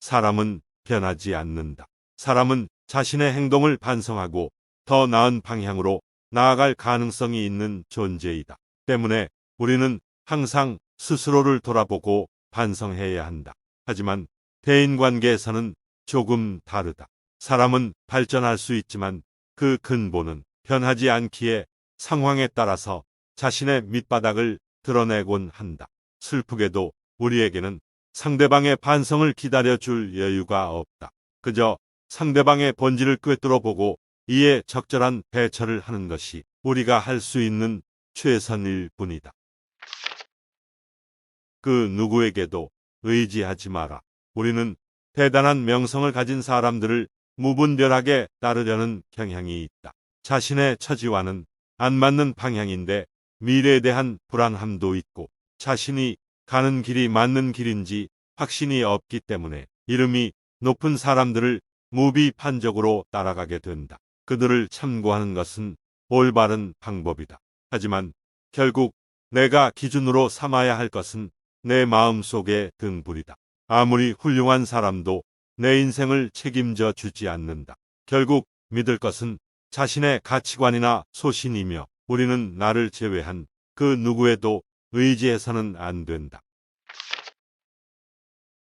사람은 변하지 않는다. 사람은 자신의 행동을 반성하고 더 나은 방향으로 나아갈 가능성이 있는 존재이다. 때문에 우리는 항상 스스로를 돌아보고 반성해야 한다. 하지만 대인 관계에서는 조금 다르다. 사람은 발전할 수 있지만 그 근본은 변하지 않기에 상황에 따라서 자신의 밑바닥을 드러내곤 한다. 슬프게도 우리에게는 상대방의 반성을 기다려줄 여유가 없다. 그저 상대방의 본질을 꿰뚫어 보고 이에 적절한 대처를 하는 것이 우리가 할 수 있는 최선일 뿐이다. 그 누구에게도 의지하지 마라. 우리는 대단한 명성을 가진 사람들을 무분별하게 따르려는 경향이 있다. 자신의 처지와는 안 맞는 방향인데 미래에 대한 불안함도 있고 자신이 가는 길이 맞는 길인지 확신이 없기 때문에 이름이 높은 사람들을 무비판적으로 따라가게 된다. 그들을 참고하는 것은 올바른 방법이다. 하지만 결국 내가 기준으로 삼아야 할 것은 내 마음 속의 등불이다. 아무리 훌륭한 사람도 내 인생을 책임져 주지 않는다. 결국 믿을 것은 자신의 가치관이나 소신이며 우리는 나를 제외한 그 누구에도 의지해서는 안 된다.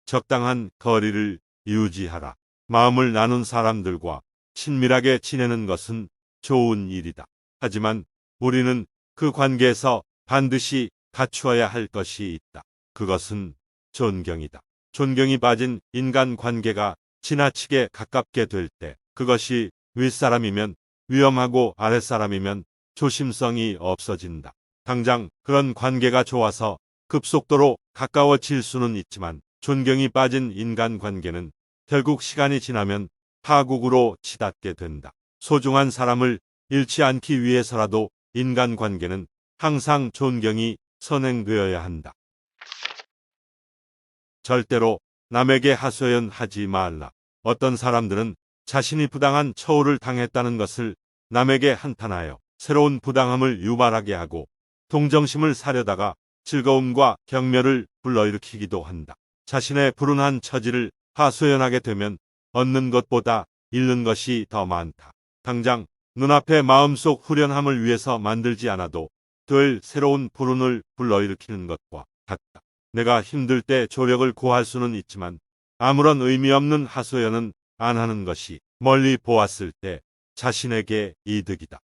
적당한 거리를 유지하라. 마음을 나눈 사람들과 친밀하게 지내는 것은 좋은 일이다. 하지만 우리는 그 관계에서 반드시 갖추어야 할 것이 있다. 그것은 존경이다. 존경이 빠진 인간 관계가 지나치게 가깝게 될 때 그것이 윗사람이면 위험하고 아랫사람이면 조심성이 없어진다. 당장 그런 관계가 좋아서 급속도로 가까워질 수는 있지만 존경이 빠진 인간 관계는 결국 시간이 지나면 파국으로 치닫게 된다. 소중한 사람을 잃지 않기 위해서라도 인간 관계는 항상 존경이 선행되어야 한다. 절대로 남에게 하소연하지 말라. 어떤 사람들은 자신이 부당한 처우를 당했다는 것을 남에게 한탄하여 새로운 부당함을 유발하게 하고 동정심을 사려다가 즐거움과 경멸을 불러일으키기도 한다. 자신의 불운한 처지를 하소연하게 되면 얻는 것보다 잃는 것이 더 많다. 당장 눈앞의 마음속 후련함을 위해서 만들지 않아도 될 새로운 불운을 불러일으키는 것과 같다. 내가 힘들 때 조력을 고할 수는 있지만 아무런 의미 없는 하소연은 안 하는 것이 멀리 보았을 때 자신에게 이득이다.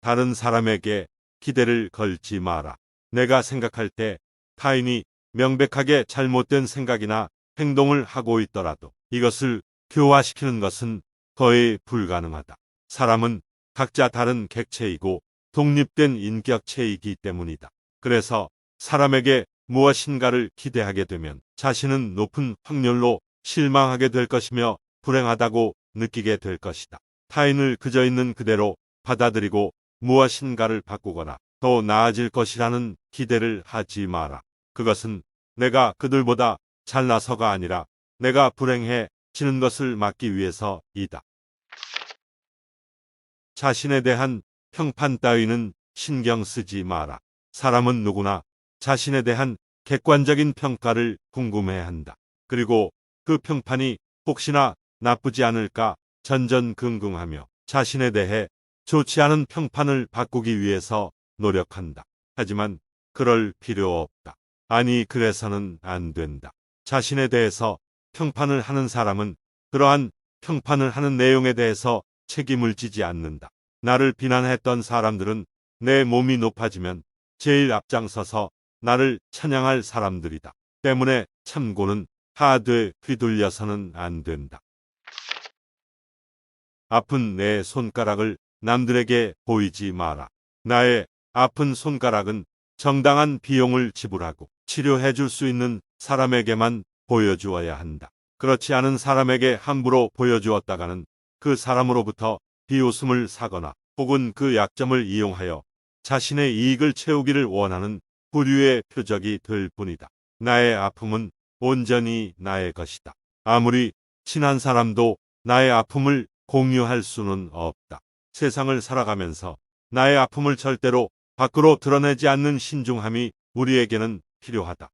다른 사람에게 기대를 걸지 마라. 내가 생각할 때 타인이 명백하게 잘못된 생각이나 행동을 하고 있더라도 이것을 교화시키는 것은 거의 불가능하다. 사람은 각자 다른 객체이고 독립된 인격체이기 때문이다. 그래서 사람에게 무엇인가를 기대하게 되면 자신은 높은 확률로 실망하게 될 것이며 불행하다고 느끼게 될 것이다. 타인을 그저 있는 그대로 받아들이고 무엇인가를 바꾸거나 더 나아질 것이라는 기대를 하지 마라. 그것은 내가 그들보다 잘나서가 아니라 내가 불행해지는 것을 막기 위해서이다. 자신에 대한 평판 따위는 신경 쓰지 마라. 사람은 누구나 자신에 대한 객관적인 평가를 궁금해한다. 그리고 그 평판이 혹시나 나쁘지 않을까 전전긍긍하며 자신에 대해 좋지 않은 평판을 바꾸기 위해서 노력한다. 하지만 그럴 필요 없다. 아니 그래서는 안 된다. 자신에 대해서 평판을 하는 사람은 그러한 평판을 하는 내용에 대해서 책임을 지지 않는다. 나를 비난했던 사람들은 내 몸이 높아지면 제일 앞장서서 나를 찬양할 사람들이다. 때문에 참고는 하되 휘둘려서는 안 된다. 아픈 내 손가락을 남들에게 보이지 마라. 나의 아픈 손가락은 정당한 비용을 지불하고 치료해 줄 수 있는 사람에게만 보여주어야 한다. 그렇지 않은 사람에게 함부로 보여주었다가는 그 사람으로부터 비웃음을 사거나 혹은 그 약점을 이용하여 자신의 이익을 채우기를 원하는 부류의 표적이 될 뿐이다. 나의 아픔은 온전히 나의 것이다. 아무리 친한 사람도 나의 아픔을 공유할 수는 없다. 세상을 살아가면서 나의 아픔을 절대로 밖으로 드러내지 않는 신중함이 우리에게는 필요하다.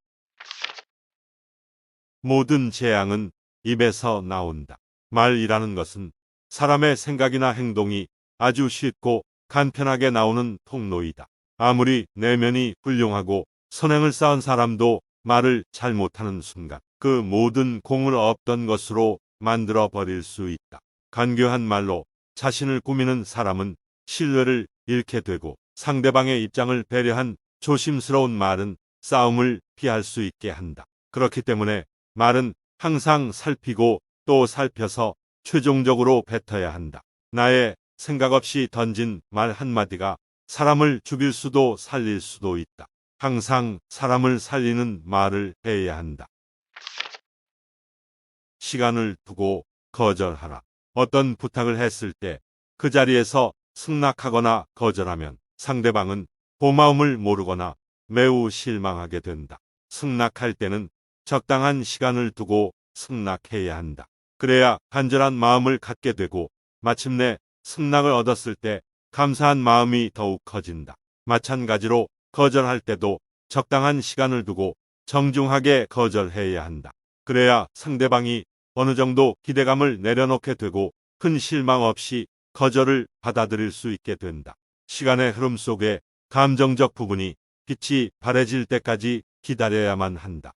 모든 재앙은 입에서 나온다. 말이라는 것은 사람의 생각이나 행동이 아주 쉽고 간편하게 나오는 통로이다. 아무리 내면이 훌륭하고 선행을 쌓은 사람도 말을 잘 못하는 순간 그 모든 공을 없던 것으로 만들어 버릴 수 있다. 간교한 말로 자신을 꾸미는 사람은 신뢰를 잃게 되고 상대방의 입장을 배려한 조심스러운 말은 싸움을 피할 수 있게 한다. 그렇기 때문에 말은 항상 살피고 또 살펴서 최종적으로 뱉어야 한다. 나의 생각 없이 던진 말 한마디가 사람을 죽일 수도 살릴 수도 있다. 항상 사람을 살리는 말을 해야 한다. 시간을 두고 거절하라. 어떤 부탁을 했을 때 그 자리에서 승낙하거나 거절하면 상대방은 고마움을 모르거나 매우 실망하게 된다. 승낙할 때는 적당한 시간을 두고 승낙해야 한다. 그래야 간절한 마음을 갖게 되고 마침내 승낙을 얻었을 때 감사한 마음이 더욱 커진다. 마찬가지로 거절할 때도 적당한 시간을 두고 정중하게 거절해야 한다. 그래야 상대방이 어느 정도 기대감을 내려놓게 되고 큰 실망 없이 거절을 받아들일 수 있게 된다. 시간의 흐름 속에 감정적 부분이 빛이 바래질 때까지 기다려야만 한다.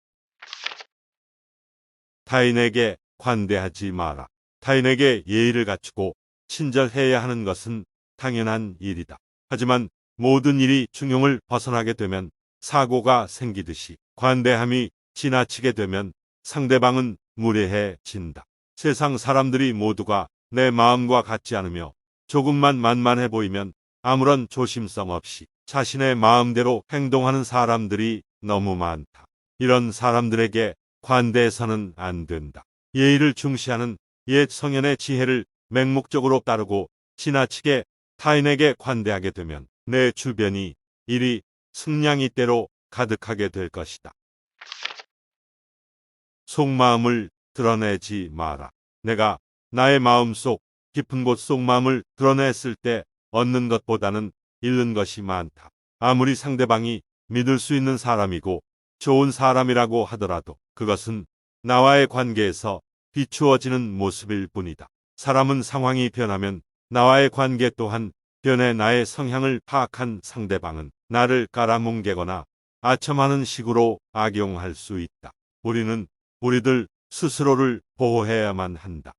타인에게 관대하지 마라. 타인에게 예의를 갖추고 친절해야 하는 것은 당연한 일이다. 하지만 모든 일이 중용을 벗어나게 되면 사고가 생기듯이 관대함이 지나치게 되면 상대방은 무례해진다. 세상 사람들이 모두가 내 마음과 같지 않으며 조금만 만만해 보이면 아무런 조심성 없이 자신의 마음대로 행동하는 사람들이 너무 많다. 이런 사람들에게 관대해서는 안 된다. 예의를 중시하는 옛 성현의 지혜를 맹목적으로 따르고 지나치게 타인에게 관대하게 되면 내 주변이 일이 승냥이대로 가득하게 될 것이다. 속마음을 드러내지 마라. 내가 나의 마음속 깊은 곳 속마음을 드러냈을 때 얻는 것보다는 잃는 것이 많다. 아무리 상대방이 믿을 수 있는 사람이고 좋은 사람이라고 하더라도 그것은 나와의 관계에서 비추어지는 모습일 뿐이다. 사람은 상황이 변하면 나와의 관계 또한 변해 나의 성향을 파악한 상대방은 나를 깔아뭉개거나 아첨하는 식으로 악용할 수 있다. 우리는 우리들 스스로를 보호해야만 한다.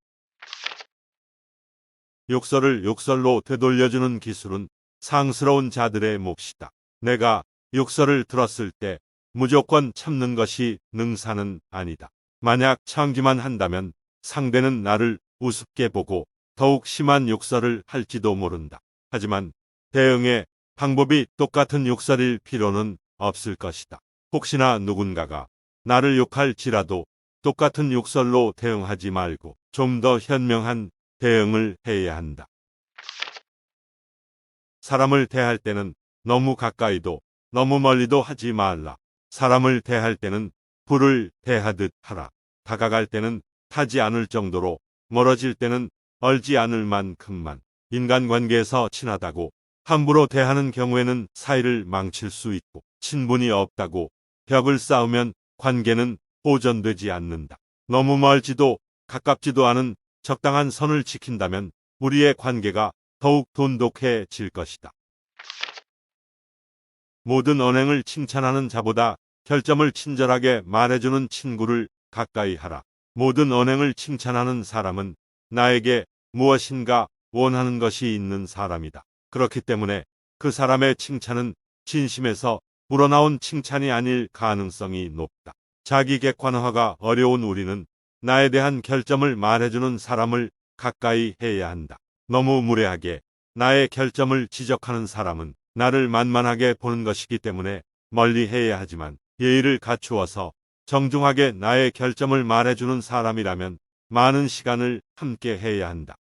욕설을 욕설로 되돌려주는 기술은 상스러운 자들의 몫이다. 내가 욕설을 들었을 때 무조건 참는 것이 능사는 아니다. 만약 참기만 한다면 상대는 나를 우습게 보고 더욱 심한 욕설을 할지도 모른다. 하지만 대응의 방법이 똑같은 욕설일 필요는 없을 것이다. 혹시나 누군가가 나를 욕할지라도 똑같은 욕설로 대응하지 말고 좀 더 현명한 대응을 해야 한다. 사람을 대할 때는 너무 가까이도 너무 멀리도 하지 말라. 사람을 대할 때는 불을 대하듯 하라. 다가갈 때는 타지 않을 정도로 멀어질 때는 얼지 않을 만큼만 인간관계에서 친하다고 함부로 대하는 경우에는 사이를 망칠 수 있고 친분이 없다고 벽을 쌓으면 관계는 보존되지 않는다. 너무 멀지도 가깝지도 않은 적당한 선을 지킨다면 우리의 관계가 더욱 돈독해질 것이다. 모든 언행을 칭찬하는 자보다 결점을 친절하게 말해주는 친구를 가까이 하라. 모든 언행을 칭찬하는 사람은 나에게 무엇인가 원하는 것이 있는 사람이다. 그렇기 때문에 그 사람의 칭찬은 진심에서 우러나온 칭찬이 아닐 가능성이 높다. 자기 객관화가 어려운 우리는 나에 대한 결점을 말해주는 사람을 가까이 해야 한다. 너무 무례하게 나의 결점을 지적하는 사람은 나를 만만하게 보는 것이기 때문에 멀리 해야 하지만 예의를 갖추어서 정중하게 나의 결점을 말해주는 사람이라면 많은 시간을 함께 해야 한다.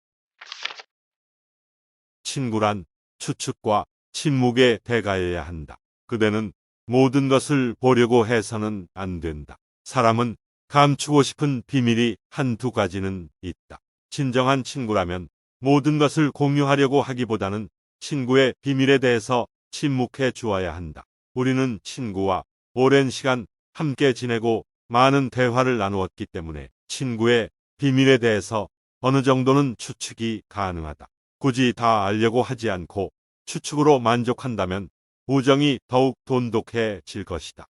친구란 추측과 침묵에 대가해야 한다. 그대는 모든 것을 보려고 해서는 안 된다. 사람은 감추고 싶은 비밀이 한두 가지는 있다. 진정한 친구라면 모든 것을 공유하려고 하기보다는 친구의 비밀에 대해서 침묵해 주어야 한다. 우리는 친구와 오랜 시간 함께 지내고 많은 대화를 나누었기 때문에 친구의 비밀에 대해서 어느 정도는 추측이 가능하다. 굳이 다 알려고 하지 않고 추측으로 만족한다면 우정이 더욱 돈독해질 것이다.